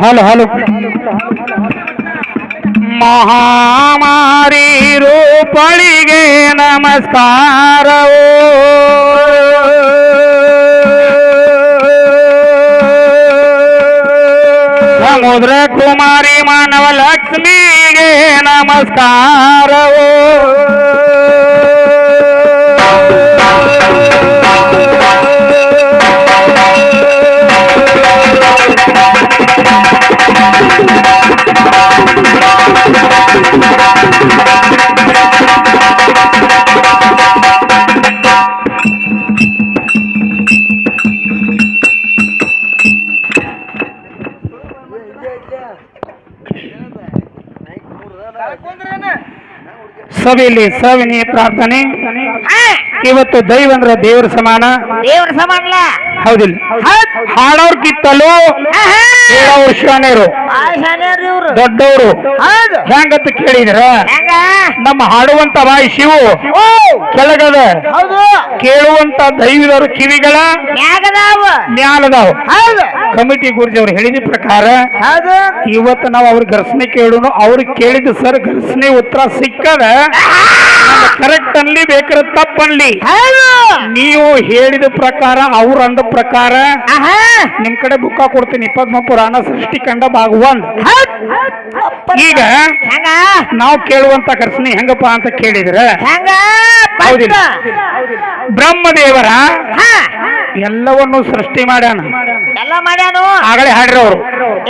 Hello hello. ಮಹಾಮಾರಿ ರೂಪಳಿಗೆ ನಮಸ್ಕಾರವು. ಸಮುದ್ರ ಕುಮಾರಿ ಮಾನವ ಲಕ್ಷ್ಮಿಗೆ ನಮಸ್ಕಾರವು. ಸಭೆಯಲ್ಲಿ ಸವಿನಿ ಪ್ರಾರ್ಥನೆ. ಇವತ್ತು ದೈವ ಅಂದ್ರೆ ದೇವರ ಸಮಾನ. ದೇವರ ಸಮಾನಲ್ಲ. ಹೌದಿಲ್ಲ. ಹಾಡೋರ್ ಕಿತ್ತಲು ಹೇಳೋರು ಇವ್ರು ದೊಡ್ಡವರು. ಹೆಂಗಂತ ಕೇಳಿದ್ರ? ನಮ್ಮ ಹಾಡುವಂತ ಬಾಯಿ ಶಿವು. ಕೆಳಗದ. ಕೇಳುವಂತ ದೈವದವರು ಕಿವಿಗಳ ಮ್ಯಾಲದಾವ್. ಕಮಿಟಿ ಗುರುಜಿ ಅವ್ರು ಹೇಳಿದ ಪ್ರಕಾರ, ಇವತ್ತು ನಾವು ಅವ್ರ ಘರ್ಷಣೆ ಕೇಳೋಣ ಅವ್ರಿಗೆ ಕೇಳಿದ ಸರ್ ಘರ್ಷಣೆ ಉತ್ತರ ಸಿಕ್ಕದ. ಕರೆಕ್ಟ್ ಅನ್ಲಿ ಬೇಕಾದ್ರೆ ತಪ್ಪನ್ಲಿ. ನೀವು ಹೇಳಿದ ಪ್ರಕಾರ ಅವ್ರ ಅಂದ ಪ್ರಕಾರ ನಿಮ್ ಕಡೆ ಬುಕ್ಕ ಕೊಡ್ತೀನಿ ಇಪ್ಪತ್ಮ ಪುರಾಣ ಸೃಷ್ಟಿ ಕಂಡ ಭಾಗ ಒಂದ್ ಈಗ ನಾವು ಕೇಳುವಂತ ಕರ್ಸನಿ ಹೆಂಗಪ್ಪ ಅಂತ ಕೇಳಿದ್ರೆ ಬ್ರಹ್ಮದೇವರ ಹಾ. ಎಲ್ಲವನ್ನು ಸೃಷ್ಟಿ ಮಾಡ್ಯಾನ. ಎಲ್ಲ ಮಾಡ್ಯಾನು? ಆಗಲೇ ಹಾಡಿರೋರು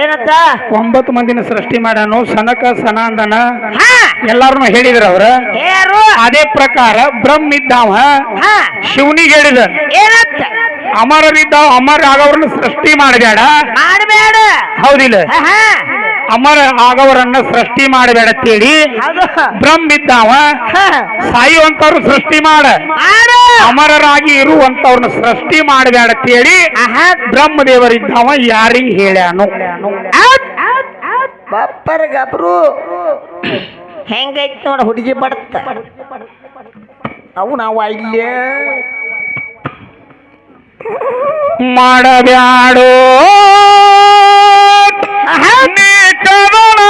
ಏನಂತ? ಒಂಬತ್ತು ಮಂದಿನ ಸೃಷ್ಟಿ ಮಾಡ್ಯಾನು ಸನಕ ಸನಾಂದನ ಹಾ. ಎಲ್ಲಾರನು ಹೇಳಿದ್ರ ಅವ್ರ ಯಾರು ಅದೇ ಪ್ರಕಾರ ಬ್ರಹ್ಮ ಇದ್ದಾವ ಹಾ? ಶಿವನಿಗೆ ಹೇಳಿದ. ಏನಂತ? ಅಮರರಿದ್ದಾವ ಅಮರ ಆಗವ್ರನ್ನ ಸೃಷ್ಟಿ ಮಾಡಬೇಡ. ಮಾಡಬೇಡ. ಹೌದಿಲ್ಲ? ಹಾ ಅಮರ ಆಗವರನ್ನ ಸೃಷ್ಟಿ ಮಾಡಬೇಡ ಅಂತೇಳಿ ಬ್ರಹ್ಮ ಇದ್ದಾವ. ಸಾಯುವಂತವ್ರು ಸೃಷ್ಟಿ ಮಾಡ. ಅಮರರಾಗಿ ಇರುವಂತವ್ರನ್ನ ಸೃಷ್ಟಿ ಮಾಡಬೇಡ ಅಂತೇಳಿ ಬ್ರಹ್ಮ ದೇವರಿದ್ದಾವ ಯಾರಿಗೆ ಹೇಳ್ಯಾನು. ಬಪ್ಪರ್ ಗಬ್ರು ಹೆಂಗೈತ್ ನೋಡ ಹುಡುಗಿ ಬಡತ್ತ ಅವು ನಾವು ಇಲ್ಲೇ ಮಾಡಬ್ಯಾಡೋ. ಕವನ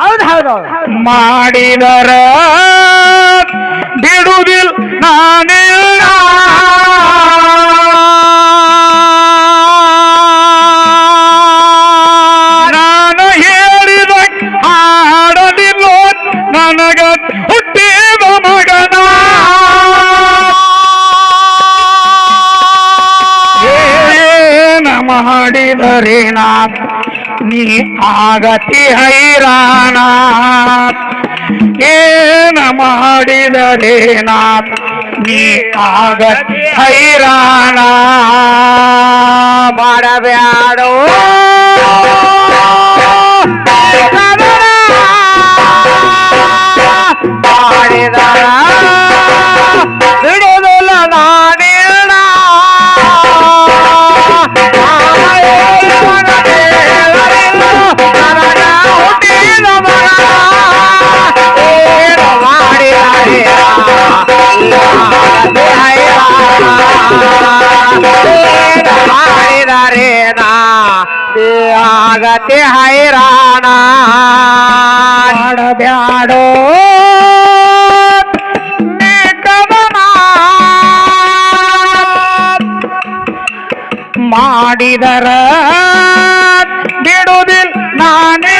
ಹೌದು ಹೌದು. ಮಾಡಿದರ ಬಿಡುದಿಲ್ ನಾನಿಲ್ಲ ಮಾಡಿದರೇನ? ನೀ ಆಗತಿ ಹೈರಾಣ. ಏನ ಮಾಡಿದರೇನ? ನೀ ಆಗತಿ ಹೈರಾಣ. ಮಾಡಬ್ಯಾಡೋ. ಮಾಡಿದರ ಆಗತೆ ಹೈರಾಣ. ಬ್ಯಾಡೋ ಮಾಡಿದರ ಬಿಡುದಿಲ್ ನಾನೇ ನಾನು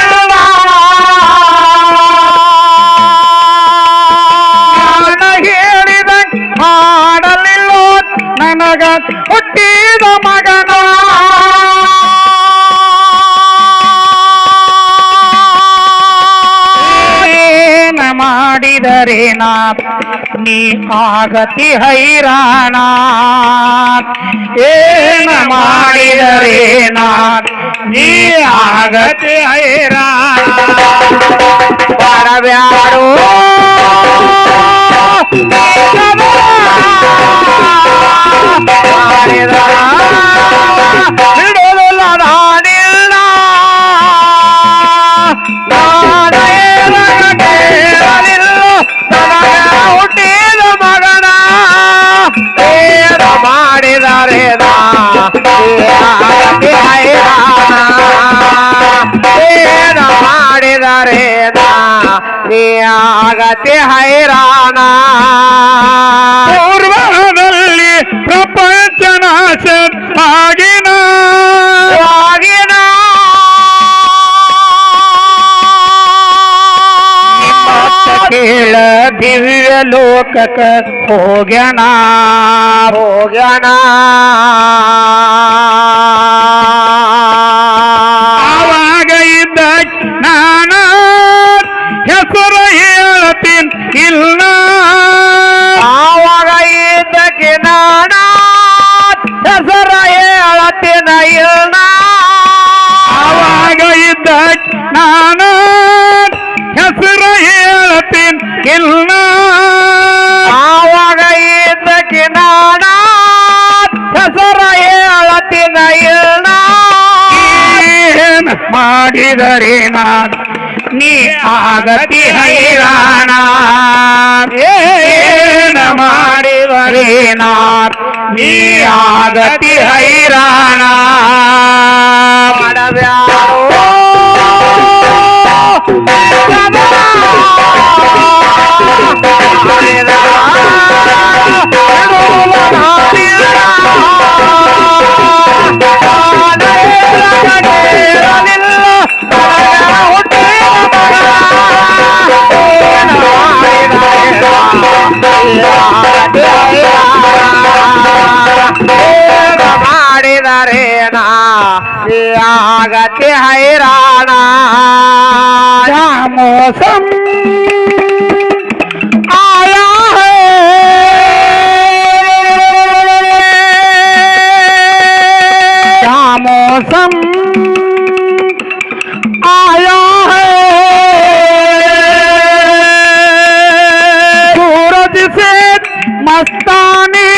ನನಗ ಹುಟ್ಟಿದ ಮಗನ? ಮಾಡಿದರೆ ಮಾಡಿದರೇನ ನೀ ಆಗತಿ ಹೈರಾಣ. ಏನ ಮಾಡಿದರೇನ ನೀ ಆಗತಿ ಹೈರಾಣ. ಏನ ಮಾಡಿದರೇನ ನೀ ಆಗತಿ ಹೈರಾಣ ಪೂರ್ವದಲ್ಲಿ ಪ್ರಪಂಚ ನಾಶ ಆಗಿನ ಆಗಿನ ಕೇಳ ದಿವ್ಯ ಲೋಕಕ್ಕೆ ಹೋಗ್ಯನ. ಹೋಗ್ಯಾನ. ನಾನು ಹೆಸರು ಹೇಳ್ತೀನ್ ಇಲ್ಲ ಆವಾಗ ಇದ್ದಕ್ಕೆ ನಾಡ ಹೆಸರ ಹೇಳತಿನ ಇಲ್ಲ ಮಾಡಿದರೆ ನಾನು? ನೀ ಆಗತಿ ಹೈರಾಣ. ಏನ ಮಾಡಿದರೆ ನಾನ್? ನೀ ಆಗತಿ ಹೈರಾಣ. ಮಾಡಬ್ಯಾಡೋ ಮಾಡಿದರೇನ ಆಗತಿ ಹೈರಾಣ मौसम आया है। क्या मौसम आया है? सूरज से मस्तानी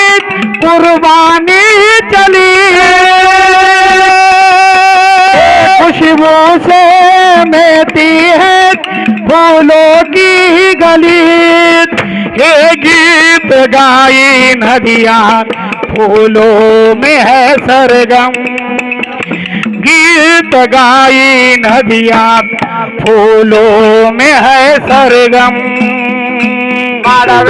कुर्बानी चली। खुशबू से मेती फूलों की गली ये गीत गाई नदिया, फूलों में है सरगम। गीत गाई नदिया, फूलों में है सरगम। मारा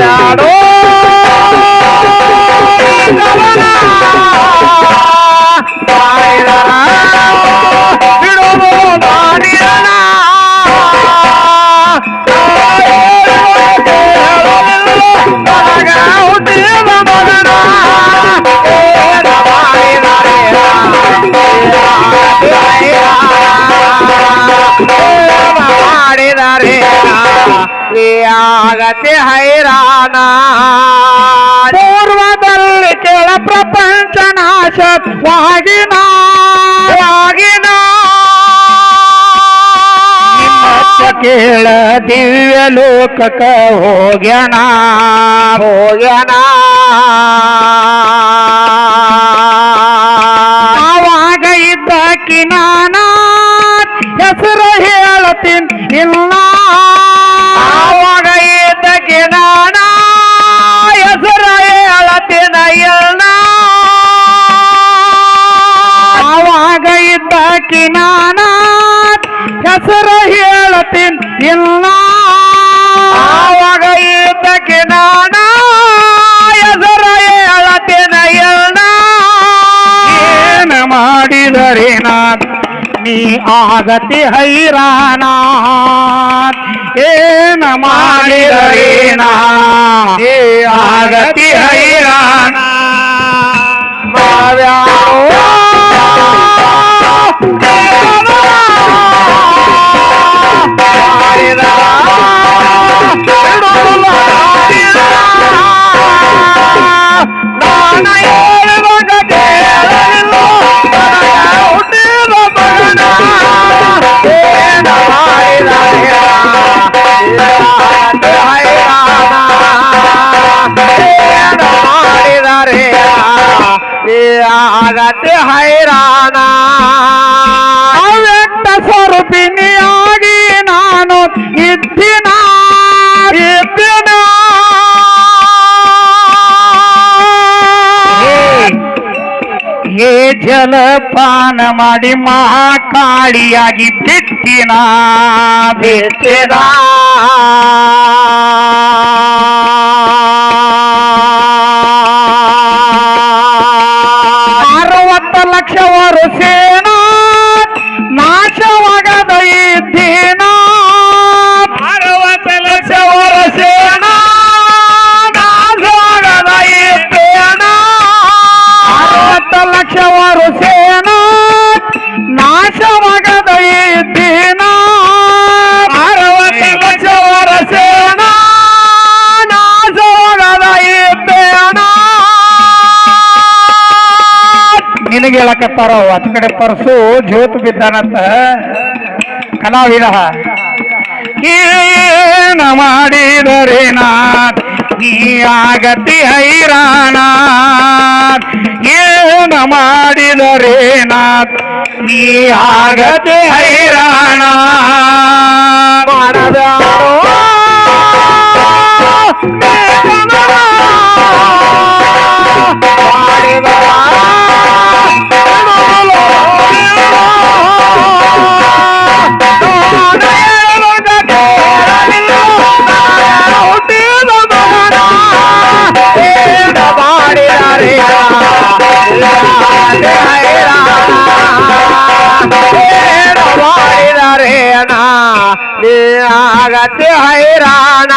ಆಗತ್ತೆ ಹೈರಾಣ. ಪೂರ್ವದಲ್ಲಿ ಕೆಳ ಪ್ರಪಂಚ ನಾಶವಾಗಿನ ಆಗಿನ ಕೇಳ ದಿವ್ಯ ಲೋಕಕ ಹೋಗ್ಯಣ. ಹೋಗ್ಯನ ಆವಾಗ ಇದ್ದ ಕಿನಾನ ಹೆಸರು ಹೇಳತೀನಿ ಇಲ್ಲ. ಹೇಳತೀನಿ ಇಲ್ಲ ಆವಾಗ ಇದ್ದಕ್ಕೆ ನಾನ ಹೆಸರ ಹೇಳತ್ತಿನ ಇಲ್ಲ ಏನ ಮಾಡಿದರೆ ನಾನ್? ನೀ ಆಗತಿ ಹೈರಾಣ. ಏನ ಮಾಡಿದರೆ ನಾ ಆಗತಿ ಹೈರಾಣ. ಆಗತ್ತೆ ಹೈರಾಣ. ಅವ್ಯಕ್ತ ಸ್ವರೂಪಿನಿಯಾಗಿ ನಾನು ಇದ್ದಿನ? ಇದ್ದಿನ? ಹೇ ಜಲಪಾನ ಮಾಡಿ ಮಹಾಕಾಳಿಯಾಗಿ ಬಿಟ್ಟಿನ ಬಿಟ್ಟಿದ ಅರವತ್ತ ಸೇನ ನಾಶವಾಗದ ಅರವತ್ತು ವರ್ಷೇನ ನಾಶವಾಗದ ಇದ್ದೇನ ನಿನಗೆ ಹೇಳಕತ್ತಾರ ಅತ್ ಕಡೆ ಪರ್ಸು, ಜ್ಯೋತ್ ಬಿದ್ದಾನಂತ. ಕಲಾವಿದ. ಏನ ಮಾಡಿದರೇನ ನೀ ಆಗತಿ ಹೈರಾಣ. ಏನ ಮಾಡಿದರೇನ ನೀ ಆಗತಿ ಹೈರಾಣ. ಆಗತ್ತೆ ಹೈರಾಣ